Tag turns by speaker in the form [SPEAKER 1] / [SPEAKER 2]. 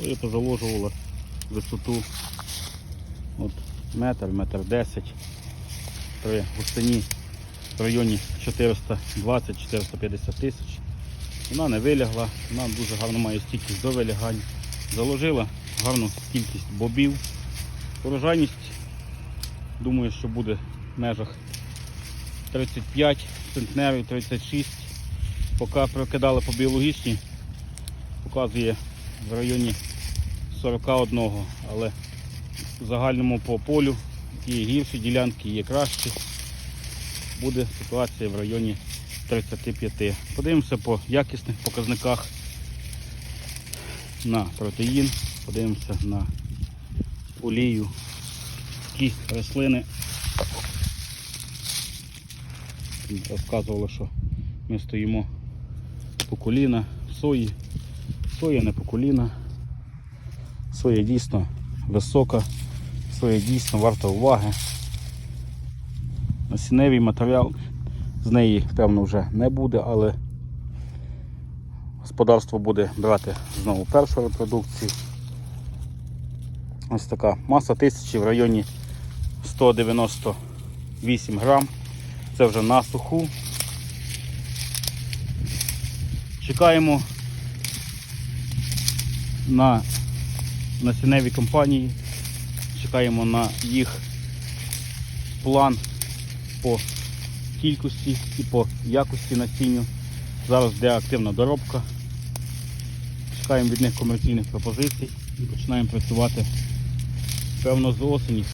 [SPEAKER 1] Соя позаложувала висоту от метр, метр десять. При густині в районі 420-450 тисяч. Вона не вилягла, вона дуже гарно має стійкість до вилягань. Заложила гарну кількість бобів. Урожайність, думаю, що буде в межах 35 центнерів, 36. Поки прокидали по біологічній, показує в районі 41, але в загальному по полю є гірші ділянки, є кращі. Буде ситуація в районі 35. Подивимося по якісних показниках на протеїн, подивимося на олію. Такі рослини. Розказували, що ми стоїмо по коліна сої. Соя не по коліна. Соя дійсно висока, соя дійсно варта уваги. Насінневий матеріал з неї, певно, вже не буде, але господарство буде брати знову першу репродукцію. Ось така маса тисячі в районі 198 грам. Це вже на суху. Чекаємо на насінневі компанії, чекаємо на їх план по кількості і по якості насінню. Зараз йде активна доробка. Чекаємо від них комерційних пропозицій і починаємо працювати певно з осені.